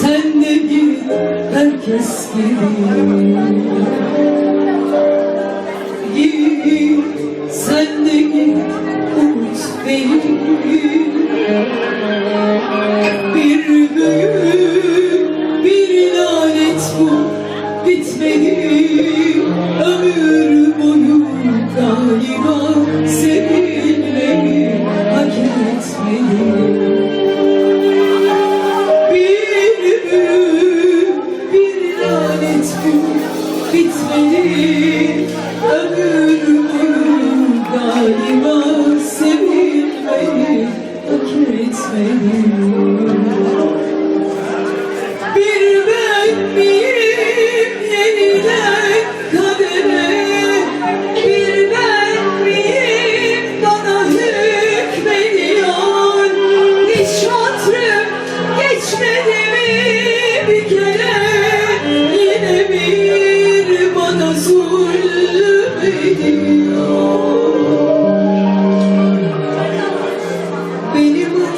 Sen de git herkes gibi? bitmeli Ömrümün daima sevilmeli Hak etmeli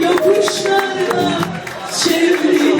yapışlarla çevrilir.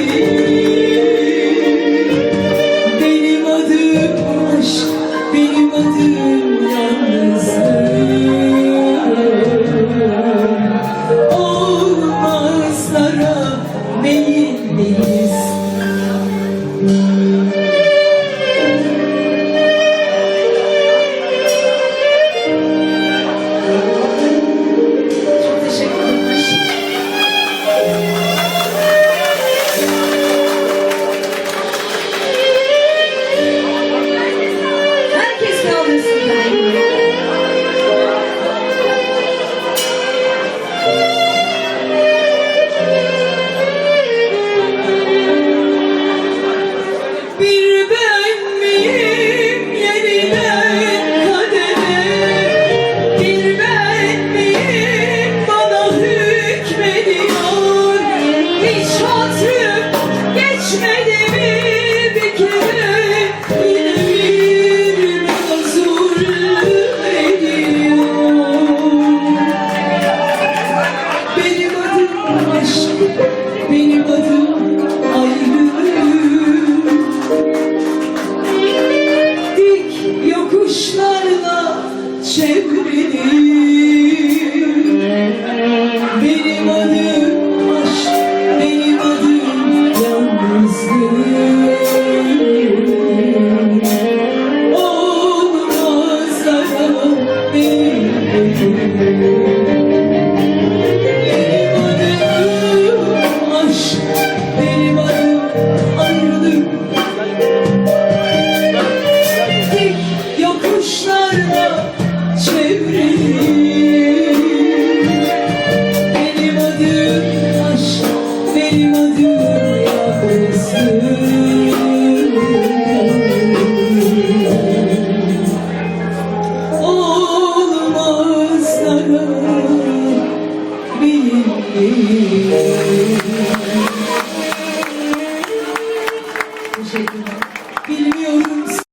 benim adım Aygül Dik yokuşlarla çevrili. Dağlarla çevrili Benim adım aşk. Benim adım yalnızlık Olmazlara Benim.